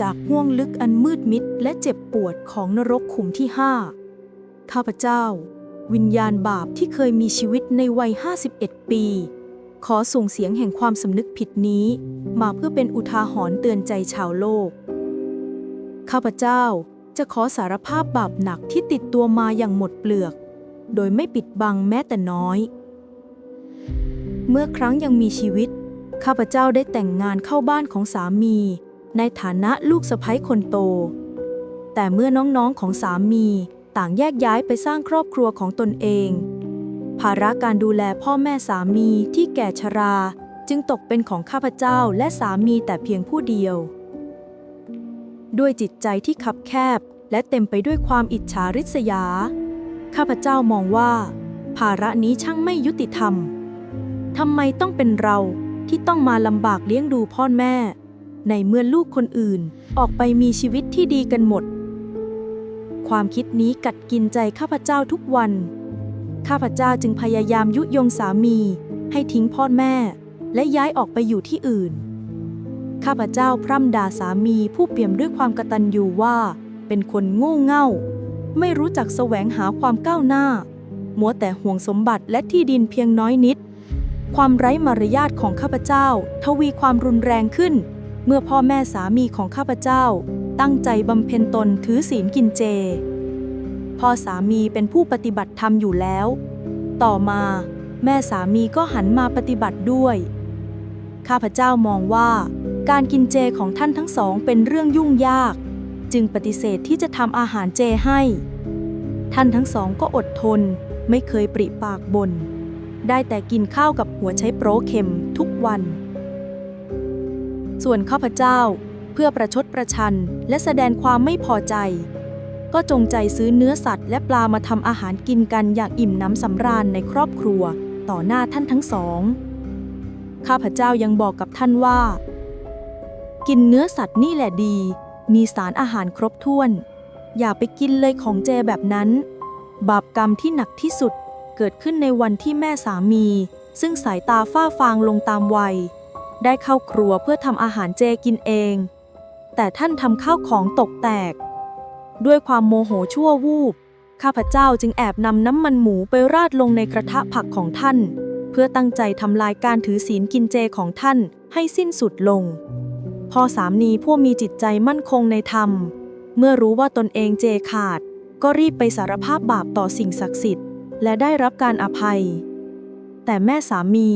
จากห่วงลึกอันมืดมิดและเจ็บปวดของนรกขุมที่ห้าข้าพเจ้า วิญญาณบาปที่เคยมีชีวิตในวัย 51 ปี ขอส่งเสียงแห่งความสำนึกผิดนี้ มาเพื่อเป็นอุทาหรณ์เตือนใจชาวโลก ข้าพเจ้าจะขอสารภาพบาปหนักที่ติดตัวมาอย่างหมดเปลือก โดยไม่ปิดบังแม้แต่น้อย เมื่อครั้งยังมีชีวิต ข้าพเจ้าได้แต่งงานเข้าบ้านของสามี ในฐานะลูกสะใภ้คนโต แต่เมื่อน้องๆของสามีต่างแยกย้ายไปสร้างครอบครัวของตนเอง ภาระการดูแลพ่อแม่สามีที่แก่ชรา จึงตกเป็นของข้าพเจ้าและสามีแต่เพียงผู้เดียว ด้วยจิตใจที่คับแคบและเต็มไปด้วยความอิจฉาริษยา ข้าพเจ้ามองว่า ภาระนี้ช่างไม่ยุติธรรมทำไมต้องเป็นเราที่ต้องมาลำบากเลี้ยงดูพ่อแม่ ในเมื่อลูกคนอื่น ออกไปมีชีวิตที่ดีกันหมด ความคิดนี้กัดกินใจข้าพเจ้าทุกวัน ข้าพเจ้าจึงพยายามยุยงสามี ให้ทิ้งพ่อแม่ และย้ายออกไปอยู่ที่อื่น ข้าพเจ้าพร่ำด่าสามีผู้เปี่ยมด้วยความกตัญญูว่า เป็นคนโง่เง่า ไม่รู้จักแสวงหาความก้าวหน้า มัวแต่ห่วงสมบัติและที่ดินเพียงน้อยนิดความไร้มารยาทของข้าพเจ้า ทวีความรุนแรงขึ้น เมื่อพ่อแม่สามีของข้าพเจ้า ตั้งใจบำเพ็ญตนถือศีลกินเจ พ่อสามีเป็นผู้ปฏิบัติธรรมอยู่แล้ว ต่อมาแม่สามีก็หันมาปฏิบัติด้วย ข้าพเจ้ามองว่า การกินเจของท่านทั้งสองเป็นเรื่องยุ่งยาก จึงปฏิเสธที่จะทำอาหารเจให้ ท่านทั้งสองก็อดทน ไม่เคยปริปากบน่นได้แต่กินข้าวกับหัวใช้โปรเข็มทุกวัน ส่วนข้าพเจ้าเพื่อประชดประชันและแสดงความไม่พอใจ ก็จงใจซื้อเนื้อสัตว์ และปลามาทำอาหารกินกันอย่างอิ่มน้ำสำราญในครอบครัว ต่อหน้าท่านทั้งสอง ข้าพเจ้ายังบอกกับท่านว่า กินเนื้อสัตว์นี่แหละดี มีสารอาหารครบถ้วน อย่าไปกินเลยของเจแบบนั้น บาปกรรมที่หนักที่สุดเกิดขึ้นในวันที่แม่สามี ซึ่งสายตาฝ้าฟางลงตามวัย ได้เข้าครัวเพื่อทำอาหารเจกินเอง แต่ท่านทำข้าวของตกแตก ด้วยความโมโหชั่ววูบ ข้าพเจ้าจึงแอบนำน้ำมันหมูไปราดลงในกระทะผักของท่าน เพื่อตั้งใจทำลายการถือศีลกินเจของท่านให้สิ้นสุดลง พอสามีผู้มีจิตใจมั่นคงในธรรม เมื่อรู้ว่าตนเองเจขาด ก็รีบไปสารภาพบาปต่อสิ่งศักดิ์สิทธิ์ และได้รับการอภัย แต่แม่สามี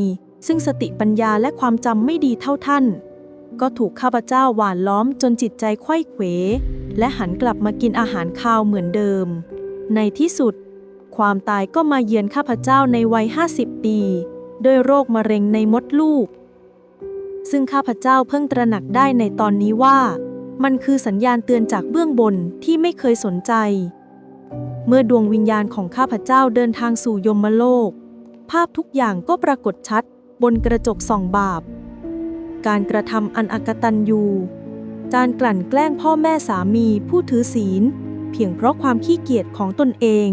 ซึ่งสติปัญญาและความจำไม่ดีเท่าท่าน ก็ถูกข้าพเจ้าหวานล้อมจนจิตใจไขว้เขว และหันกลับมากินอาหารคาวเหมือนเดิม ในที่สุด ความตายก็มาเยือนข้าพเจ้าในวัย 50 ปีด้วยโรคมะเร็งในมดลูก ซึ่งข้าพเจ้าเพิ่งตระหนักได้ในตอนนี้ว่า มันคือสัญญาณเตือนจากเบื้องบนที่ไม่เคยสนใจ เมื่อดวงวิญญาณของข้าพเจ้าเดินทางสู่ยมโลก ภาพทุกอย่างก็ปรากฏชัด บนกระจกส่องบาป การกระทำอันอกตัญญูการกลั่นแกล้งพ่อแม่สามีผู้ถือศีล เพียงเพราะความขี้เกียจของตนเอง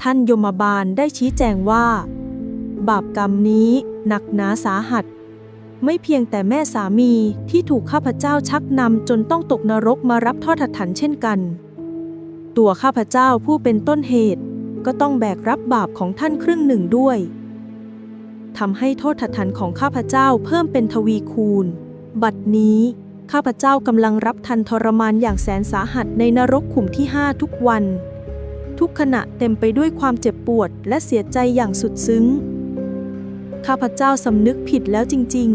ท่านยมบาลได้ชี้แจงว่า บาปกรรมนี้หนักหนาสาหัส ไม่เพียงแต่แม่สามีที่ถูกข้าพเจ้าชักนำจนต้องตกนรกมารับทอดถันเช่นกัน ตัวข้าพเจ้าผู้เป็นต้นเหตุก็ต้องแบกรับบาปของท่านครึ่งหนึ่งด้วย ทำให้โทษถันของข้าพเจ้าเพิ่มเป็นทวีคูณ บัดนี้ ข้าพเจ้ากำลังรับทันทรมานอย่างแสนสาหัสในนรกขุมที่ห้าทุกวัน ทุกขณะเต็มไปด้วยความเจ็บปวดและเสียใจอย่างสุดซึ้ง ข้าพเจ้าสำนึกผิดแล้วจริง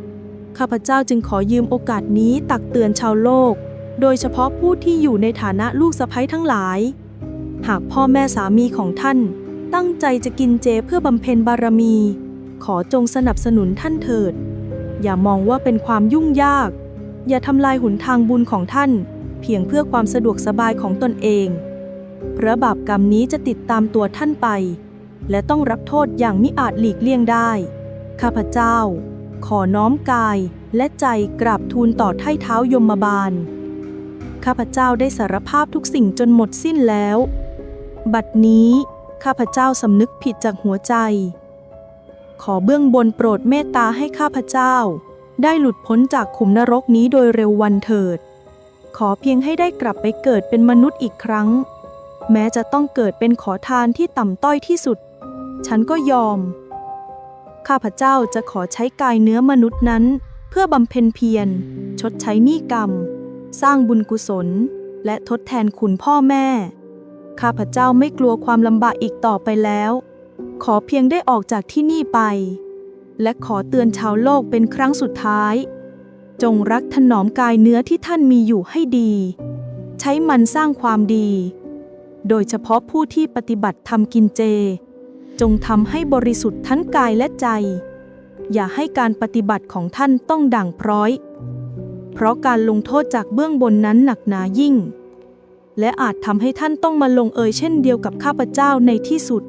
ๆ ข้าพเจ้าจึงขอยืมโอกาสนี้ตักเตือนชาวโลก โดยเฉพาะผู้ที่อยู่ในฐานะลูกสะใภ้ทั้งหลาย หากพ่อแม่สามีของท่านตั้งใจจะกินเจเพื่อบำเพ็ญบารมี ขอจงสนับสนุนท่านเถิด อย่ามองว่าเป็นความยุ่งยาก อย่าทำลายหนทางบุญของท่าน เพียงเพื่อความสะดวกสบายของตนเองเพราะบาปกรรมนี้จะติดตามตัวท่านไป และต้องรับโทษอย่างมิอาจหลีกเลี่ยงได้ ข้าพเจ้า ขอน้อมกายและใจกราบทูลต่อไถ่เท้ายมบาล ข้าพเจ้าได้สารภาพทุกสิ่งจนหมดสิ้นแล้ว บัดนี้ข้าพเจ้าสำนึกผิดจากหัวใจ ขอเบื้องบนโปรดเมตตาให้ข้าพเจ้า ได้หลุดพ้นจากขุมนรกนี้โดยเร็ววันเถิด ขอเพียงให้ได้กลับไปเกิดเป็นมนุษย์อีกครั้ง แม้จะต้องเกิดเป็นขอทานที่ต่ำต้อยที่สุด ฉันก็ยอม ข้าพเจ้าจะขอใช้กายเนื้อมนุษย์นั้น เพื่อบำเพ็ญเพียร ชดใช้หนี้กรรม สร้างบุญกุศล และทดแทนคุณพ่อแม่ ข้าพเจ้าไม่กลัวความลำบากอีกต่อไปแล้ว ขอเพียงได้ออกจากที่นี่ไป และขอเตือนชาวโลกเป็นครั้งสุดท้าย จงรักถนอมกายเนื้อที่ท่านมีอยู่ให้ดี ใช้มันสร้างความดี โดยเฉพาะผู้ที่ปฏิบัติทำกินเจ จงทำให้บริสุทธิ์ทั้งกายและใจ อย่าให้การปฏิบัติของท่านต้องด่างพร้อย เพราะการลงโทษจากเบื้องบนนั้นหนักหนายิ่งและอาจทำให้ท่านต้องมาลงเอยเช่นเดียวกับข้าพเจ้าในที่สุด